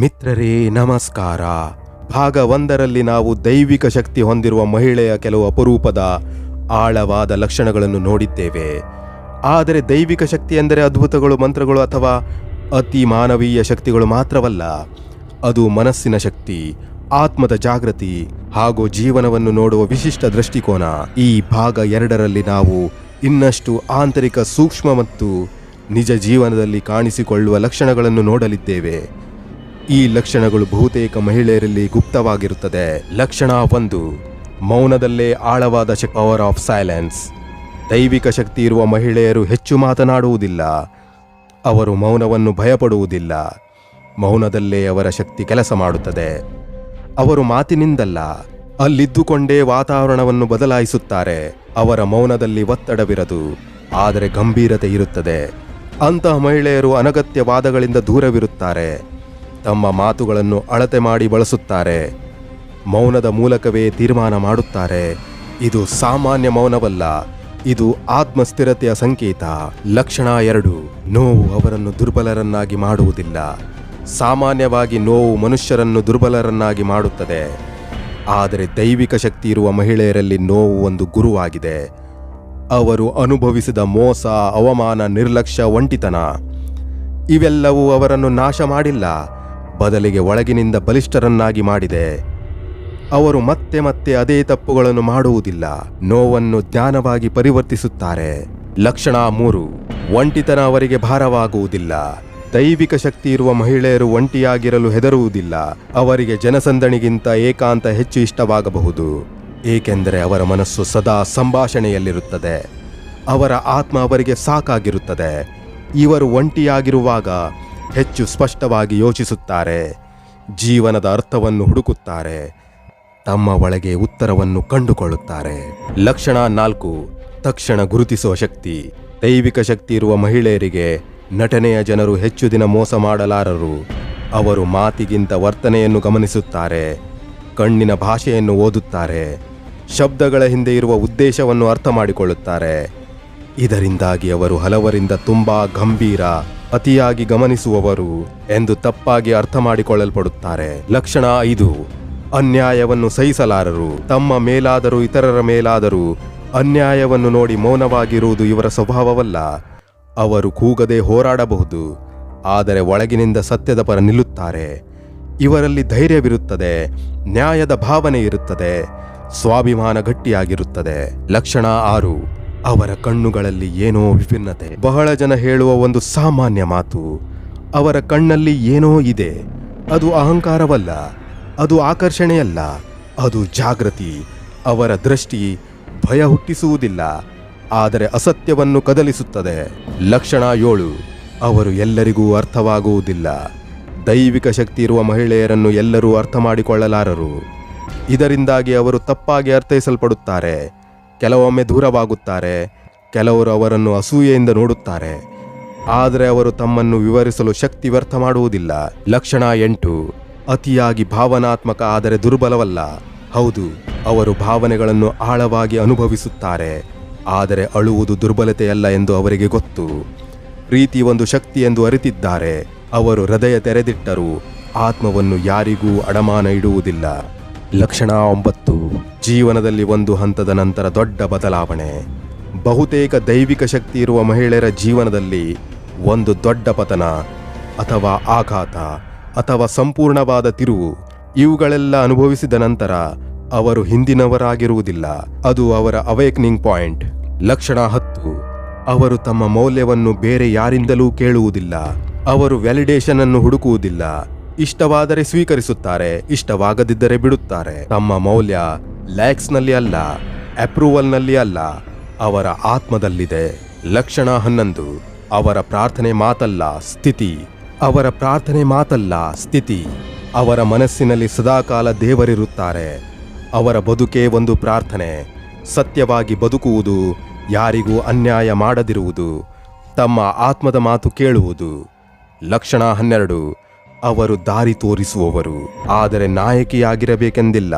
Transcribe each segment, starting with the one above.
ಮಿತ್ರರೇ, ನಮಸ್ಕಾರ. ಭಾಗ ಒಂದರಲ್ಲಿ ನಾವು ದೈವಿಕ ಶಕ್ತಿ ಹೊಂದಿರುವ ಮಹಿಳೆಯ ಕೆಲವು ಅಪರೂಪದ ಆಳವಾದ ಲಕ್ಷಣಗಳನ್ನು ನೋಡಿದ್ದೇವೆ. ಆದರೆ ದೈವಿಕ ಶಕ್ತಿ ಎಂದರೆ ಅದ್ಭುತಗಳು, ಮಂತ್ರಗಳು ಅಥವಾ ಅತಿ ಮಾನವೀಯ ಶಕ್ತಿಗಳು ಮಾತ್ರವಲ್ಲ. ಅದು ಮನಸ್ಸಿನ ಶಕ್ತಿ, ಆತ್ಮದ ಜಾಗೃತಿ ಹಾಗೂ ಜೀವನವನ್ನು ನೋಡುವ ವಿಶಿಷ್ಟ ದೃಷ್ಟಿಕೋನ. ಈ ಭಾಗ ಎರಡರಲ್ಲಿ ನಾವು ಇನ್ನಷ್ಟು ಆಂತರಿಕ ಸೂಕ್ಷ್ಮ ಮತ್ತು ನಿಜ ಜೀವನದಲ್ಲಿ ಕಾಣಿಸಿಕೊಳ್ಳುವ ಲಕ್ಷಣಗಳನ್ನು ನೋಡಲಿದ್ದೇವೆ. ಈ ಲಕ್ಷಣಗಳು ಬಹುತೇಕ ಮಹಿಳೆಯರಲ್ಲಿ ಗುಪ್ತವಾಗಿರುತ್ತದೆ. ಲಕ್ಷಣ ಒಂದು, ಮೌನದಲ್ಲೇ ಆಳವಾದ ಪವರ್ ಆಫ್ ಸೈಲೆನ್ಸ್ ದೈವಿಕ ಶಕ್ತಿ ಇರುವ ಮಹಿಳೆಯರು ಹೆಚ್ಚು ಮಾತನಾಡುವುದಿಲ್ಲ. ಅವರು ಮೌನವನ್ನು ಭಯಪಡುವುದಿಲ್ಲ. ಮೌನದಲ್ಲೇ ಅವರ ಶಕ್ತಿ ಕೆಲಸ ಮಾಡುತ್ತದೆ. ಅವರು ಮಾತಿನಿಂದಲ್ಲ, ಅಲ್ಲಿದ್ದುಕೊಂಡೇ ವಾತಾವರಣವನ್ನು ಬದಲಾಯಿಸುತ್ತಾರೆ. ಅವರ ಮೌನದಲ್ಲಿ ಒತ್ತಡವಿರದು, ಆದರೆ ಗಂಭೀರತೆ ಇರುತ್ತದೆ. ಅಂತಹ ಮಹಿಳೆಯರು ಅನಗತ್ಯ ವಾದಗಳಿಂದ ದೂರವಿರುತ್ತಾರೆ. ತಮ್ಮ ಮಾತುಗಳನ್ನು ಅಳತೆ ಮಾಡಿ ಬಳಸುತ್ತಾರೆ. ಮೌನದ ಮೂಲಕವೇ ತೀರ್ಮಾನ ಮಾಡುತ್ತಾರೆ. ಇದು ಸಾಮಾನ್ಯ ಮೌನವಲ್ಲ, ಇದು ಆತ್ಮಸ್ಥಿರತೆಯ ಸಂಕೇತ. ಲಕ್ಷಣ ಎರಡು, ನೋವು ಅವರನ್ನು ದುರ್ಬಲರನ್ನಾಗಿ ಮಾಡುವುದಿಲ್ಲ. ಸಾಮಾನ್ಯವಾಗಿ ನೋವು ಮನುಷ್ಯರನ್ನು ದುರ್ಬಲರನ್ನಾಗಿ ಮಾಡುತ್ತದೆ. ಆದರೆ ದೈವಿಕ ಶಕ್ತಿ ಇರುವ ಮಹಿಳೆಯರಲ್ಲಿ ನೋವು ಒಂದು ಗುರುವಾಗಿದೆ. ಅವರು ಅನುಭವಿಸಿದ ಮೋಸ, ಅವಮಾನ, ನಿರ್ಲಕ್ಷ್ಯ, ಒಂಟಿತನ, ಇವೆಲ್ಲವೂ ಅವರನ್ನು ನಾಶ ಮಾಡಿಲ್ಲ. ಬದಲಿಗೆ ಒಳಗಿನಿಂದ ಬಲಿಷ್ಠರನ್ನಾಗಿ ಮಾಡಿದೆ. ಅವರು ಮತ್ತೆ ಮತ್ತೆ ಅದೇ ತಪ್ಪುಗಳನ್ನು ಮಾಡುವುದಿಲ್ಲ. ನೋವನ್ನು ಜ್ಞಾನವಾಗಿ ಪರಿವರ್ತಿಸುತ್ತಾರೆ. ಲಕ್ಷಣ ಮೂರು. ಒಂಟಿತನ ಅವರಿಗೆ ಭಾರವಾಗುವುದಿಲ್ಲ. ದೈವಿಕ ಶಕ್ತಿ ಇರುವ ಮಹಿಳೆಯರು ಒಂಟಿಯಾಗಿರಲು ಹೆದರುವುದಿಲ್ಲ. ಅವರಿಗೆ ಜನಸಂದಣಿಗಿಂತ ಏಕಾಂತ ಹೆಚ್ಚು ಇಷ್ಟವಾಗಬಹುದು. ಏಕೆಂದರೆ ಅವರ ಮನಸ್ಸು ಸದಾ ಸಂಭಾಷಣೆಯಲ್ಲಿರುತ್ತದೆ. ಅವರ ಆತ್ಮ ಅವರಿಗೆ ಸಾಕಾಗಿರುತ್ತದೆ. ಇವರು ಒಂಟಿಯಾಗಿರುವಾಗ ಹೆಚ್ಚು ಸ್ಪಷ್ಟವಾಗಿ ಯೋಚಿಸುತ್ತಾರೆ. ಜೀವನದ ಅರ್ಥವನ್ನು ಹುಡುಕುತ್ತಾರೆ. ತಮ್ಮ ಒಳಗೆ ಉತ್ತರವನ್ನು ಕಂಡುಕೊಳ್ಳುತ್ತಾರೆ. ಲಕ್ಷಣ ನಾಲ್ಕು. ತಕ್ಷಣ ಗುರುತಿಸುವ ಶಕ್ತಿ. ದೈವಿಕ ಶಕ್ತಿ ಇರುವ ಮಹಿಳೆಯರಿಗೆ ನಟನೆಯ ಜನರು ಹೆಚ್ಚು ದಿನ ಮೋಸ ಮಾಡಲಾರರು. ಅವರು ಮಾತಿಗಿಂತ ವರ್ತನೆಯನ್ನು ಗಮನಿಸುತ್ತಾರೆ. ಕಣ್ಣಿನ ಭಾಷೆಯನ್ನು ಓದುತ್ತಾರೆ. ಶಬ್ದಗಳ ಹಿಂದೆ ಇರುವ ಉದ್ದೇಶವನ್ನು ಅರ್ಥ ಮಾಡಿಕೊಳ್ಳುತ್ತಾರೆ ಇದರಿಂದಾಗಿ ಅವರು ಹಲವರಿಂದ ತುಂಬಾ ಗಂಭೀರ ಅತಿಯಾಗಿ ಗಮನಿಸುವವರು ಎಂದು ತಪ್ಪಾಗಿ ಅರ್ಥ ಮಾಡಿಕೊಳ್ಳಲ್ಪಡುತ್ತಾರೆ ಲಕ್ಷಣ ಐದು. ಅನ್ಯಾಯವನ್ನು ಸಹಿಸಲಾರರು. ತಮ್ಮ ಮೇಲಾದರೂ ಇತರರ ಮೇಲಾದರೂ ಅನ್ಯಾಯವನ್ನು ನೋಡಿ ಮೌನವಾಗಿರುವುದು ಇವರ ಸ್ವಭಾವವಲ್ಲ. ಅವರು ಕೂಗದೆ ಹೋರಾಡಬಹುದು. ಆದರೆ ಒಳಗಿನಿಂದ ಸತ್ಯದ ಪರ ನಿಲ್ಲುತ್ತಾರೆ. ಇವರಲ್ಲಿ ಧೈರ್ಯವಿರುತ್ತದೆ. ನ್ಯಾಯದ ಭಾವನೆ ಇರುತ್ತದೆ. ಸ್ವಾಭಿಮಾನ ಗಟ್ಟಿಯಾಗಿರುತ್ತದೆ. ಲಕ್ಷಣ ಆರು. ಅವರ ಕಣ್ಣುಗಳಲ್ಲಿ ಏನೋ ವಿಭಿನ್ನತೆ. ಬಹಳ ಜನ ಹೇಳುವ ಒಂದು ಸಾಮಾನ್ಯ ಮಾತು, ಅವರ ಕಣ್ಣಲ್ಲಿ ಏನೋ ಇದೆ. ಅದು ಅಹಂಕಾರವಲ್ಲ, ಅದು ಆಕರ್ಷಣೆಯಲ್ಲ, ಅದು ಜಾಗೃತಿ, ಅವರ ದೃಷ್ಟಿ ಭಯ ಹುಟ್ಟಿಸುವುದಿಲ್ಲ, ಆದರೆ ಅಸತ್ಯವನ್ನು ಕದಲಿಸುತ್ತದೆ. ಲಕ್ಷಣ ಏಳು, ಅವರು ಎಲ್ಲರಿಗೂ ಅರ್ಥವಾಗುವುದಿಲ್ಲ. ದೈವಿಕ ಶಕ್ತಿ ಇರುವ ಮಹಿಳೆಯರನ್ನು ಎಲ್ಲರೂ ಅರ್ಥ ಮಾಡಿಕೊಳ್ಳಲಾರರು ಇದರಿಂದಾಗಿ ಅವರು ತಪ್ಪಾಗಿ ಅರ್ಥೈಸಲ್ಪಡುತ್ತಾರೆ. ಕೆಲವೊಮ್ಮೆ ದೂರವಾಗುತ್ತಾರೆ, ಕೆಲವರು ಅವರನ್ನು ಅಸೂಯೆಯಿಂದ ನೋಡುತ್ತಾರೆ. ಆದರೆ ಅವರು ತಮ್ಮನ್ನು ವಿವರಿಸಲು ಶಕ್ತಿ ವ್ಯರ್ಥ ಮಾಡುವುದಿಲ್ಲ. ಲಕ್ಷಣ ಎಂಟು, ಅತಿಯಾಗಿ ಭಾವನಾತ್ಮಕ ಆದರೆ ದುರ್ಬಲವಲ್ಲ. ಹೌದು, ಅವರು ಭಾವನೆಗಳನ್ನು ಆಳವಾಗಿ ಅನುಭವಿಸುತ್ತಾರೆ, ಆದರೆ ಅಳುವುದು ದುರ್ಬಲತೆಯಲ್ಲ ಎಂದು ಅವರಿಗೆ ಗೊತ್ತು. ಪ್ರೀತಿ ಒಂದು ಶಕ್ತಿ ಎಂದು ಅರಿತಿದ್ದಾರೆ, ಅವರು ಹೃದಯ ತೆರೆದಿಟ್ಟರು, ಆತ್ಮವನ್ನು ಯಾರಿಗೂ ಅಡಮಾನ ಇಡುವುದಿಲ್ಲ. ಲಕ್ಷಣ ಒಂಬತ್ತು. ಜೀವನದಲ್ಲಿ ಒಂದು ಹಂತದ ನಂತರ ದೊಡ್ಡ ಬದಲಾವಣೆ. ಬಹುತೇಕ ದೈವಿಕ ಶಕ್ತಿ ಇರುವ ಮಹಿಳೆಯರ ಜೀವನದಲ್ಲಿ ಒಂದು ದೊಡ್ಡ ಪತನ ಅಥವಾ ಆಘಾತ ಅಥವಾ ಸಂಪೂರ್ಣವಾದ ತಿರುವು. ಇವುಗಳೆಲ್ಲ ಅನುಭವಿಸಿದ ನಂತರ ಅವರು ಹಿಂದಿನವರಾಗಿರುವುದಿಲ್ಲ. ಅದು ಅವರ ಅವೇಕ್ನಿಂಗ್ ಪಾಯಿಂಟ್ ಲಕ್ಷಣ ಹತ್ತು. ಅವರು ತಮ್ಮ ಮೌಲ್ಯವನ್ನು ಬೇರೆ ಯಾರಿಂದಲೂ ಕೇಳುವುದಿಲ್ಲ. ಅವರು ವ್ಯಾಲಿಡೇಷನ್ ಅನ್ನು ಹುಡುಕುವುದಿಲ್ಲ. ಇಷ್ಟವಾದರೆ ಸ್ವೀಕರಿಸುತ್ತಾರೆ, ಇಷ್ಟವಾಗದಿದ್ದರೆ ಬಿಡುತ್ತಾರೆ. ತಮ್ಮ ಮೌಲ್ಯ ಲ್ಯಾಕ್ಸ್ನಲ್ಲಿ ಅಲ್ಲ, ಅಪ್ರೂವಲ್ನಲ್ಲಿ ಅಲ್ಲ, ಅವರ ಆತ್ಮದಲ್ಲಿದೆ. ಲಕ್ಷಣ ಹನ್ನೊಂದು, ಅವರ ಪ್ರಾರ್ಥನೆ ಮಾತಲ್ಲ, ಸ್ಥಿತಿ. ಅವರ ಪ್ರಾರ್ಥನೆ ಮಾತಲ್ಲ, ಸ್ಥಿತಿ. ಅವರ ಮನಸ್ಸಿನಲ್ಲಿ ಸದಾಕಾಲ ದೇವರಿರುತ್ತಾರೆ. ಅವರ ಬದುಕೇ ಒಂದು ಪ್ರಾರ್ಥನೆ. ಸತ್ಯವಾಗಿ ಬದುಕುವುದು ಯಾರಿಗೂ ಅನ್ಯಾಯ ಮಾಡದಿರುವುದು. ತಮ್ಮ ಆತ್ಮದ ಮಾತು ಕೇಳುವುದು. ಲಕ್ಷಣ ಹನ್ನೆರಡು ಅವರು ದಾರಿ ತೋರಿಸುವವರು. ಆದರೆ ನಾಯಕಿಯಾಗಿರಬೇಕೆಂದಿಲ್ಲ.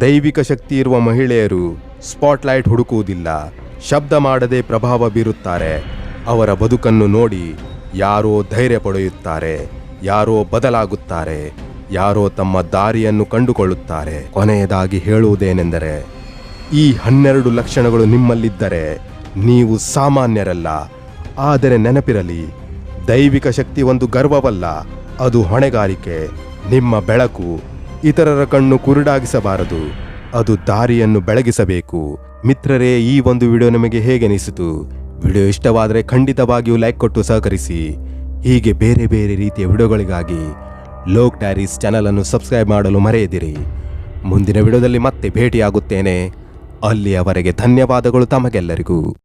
ದೈವಿಕ ಶಕ್ತಿ ಇರುವ ಮಹಿಳೆಯರು ಸ್ಪಾಟ್ಲೈಟ್ ಹುಡುಕುವುದಿಲ್ಲ. ಶಬ್ದ ಮಾಡದೆ ಪ್ರಭಾವ ಬೀರುತ್ತಾರೆ. ಅವರ ಬದುಕನ್ನು ನೋಡಿ ಯಾರೋ ಧೈರ್ಯ ಪಡೆಯುತ್ತಾರೆ. ಯಾರೋ ಬದಲಾಗುತ್ತಾರೆ. ಯಾರೋ ತಮ್ಮ ದಾರಿಯನ್ನು ಕಂಡುಕೊಳ್ಳುತ್ತಾರೆ. ಕೊನೆಯದಾಗಿ ಹೇಳುವುದೇನೆಂದರೆ, ಈ ಹನ್ನೆರಡು ಲಕ್ಷಣಗಳು ನಿಮ್ಮಲ್ಲಿದ್ದರೆ ನೀವು ಸಾಮಾನ್ಯರಲ್ಲ. ಆದರೆ ನೆನಪಿರಲಿ, ದೈವಿಕ ಶಕ್ತಿ ಒಂದು ಗರ್ವವಲ್ಲ. ಅದು ಹೊಣೆಗಾರಿಕೆ, ನಿಮ್ಮ ಬೆಳಕು, ಇತರರ ಕಣ್ಣು ಕುರುಡಾಗಿಸಬಾರದು. ಅದು ದಾರಿಯನ್ನು ಬೆಳಗಿಸಬೇಕು. ಮಿತ್ರರೇ, ಈ ಒಂದು ವಿಡಿಯೋ ನಿಮಗೆ ಹೇಗೆ ಅನಿಸಿತು? ವಿಡಿಯೋ ಇಷ್ಟವಾದರೆ ಖಂಡಿತವಾಗಿಯೂ ಲೈಕ್ ಕೊಟ್ಟು ಸಹಕರಿಸಿ. ಹೀಗೆ ಬೇರೆ ಬೇರೆ ರೀತಿಯ ವಿಡಿಯೋಗಳಿಗಾಗಿ ಲೋಕ್ ಡೈರೀಸ್ ಚಾನಲನ್ನು ಸಬ್ಸ್ಕ್ರೈಬ್ ಮಾಡಲು ಮರೆಯದಿರಿ. ಮುಂದಿನ ವಿಡಿಯೋದಲ್ಲಿ ಮತ್ತೆ ಭೇಟಿಯಾಗುತ್ತೇನೆ. ಅಲ್ಲಿಯವರೆಗೆ ಧನ್ಯವಾದಗಳು ತಮಗೆಲ್ಲರಿಗೂ.